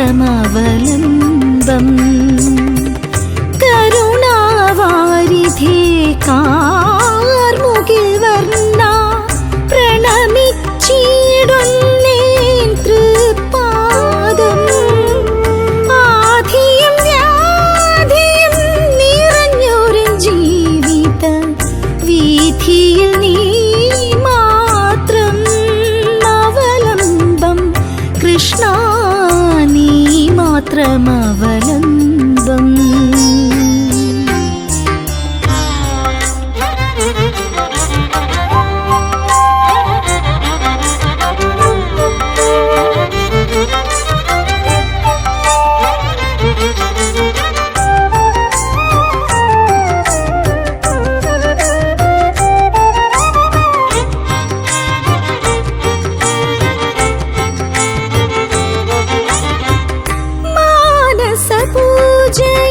മാത്രമവലംബം കരുണാവാരിധേ കാർമുകിൽ വർണ മാത്രം যে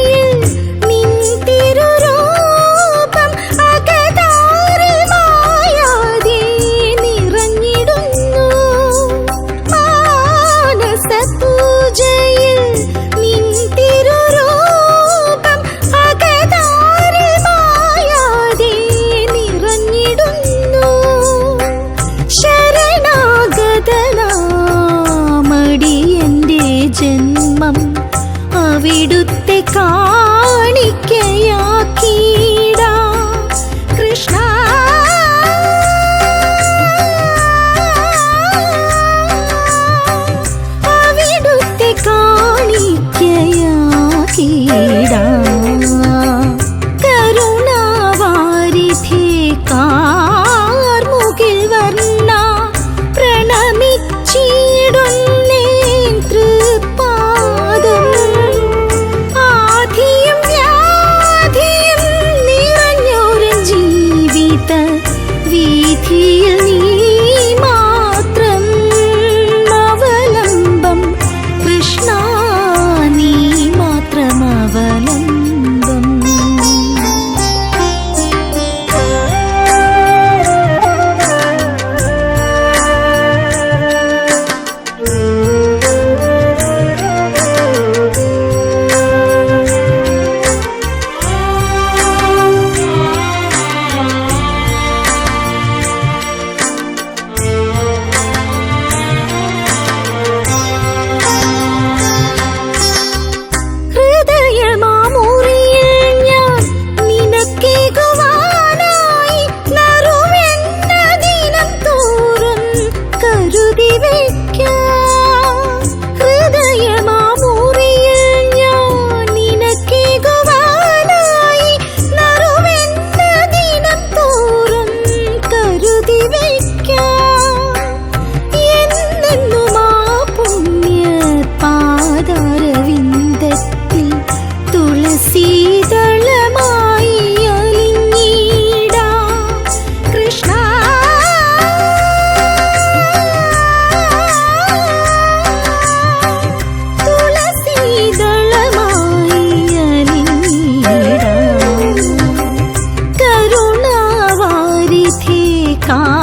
सा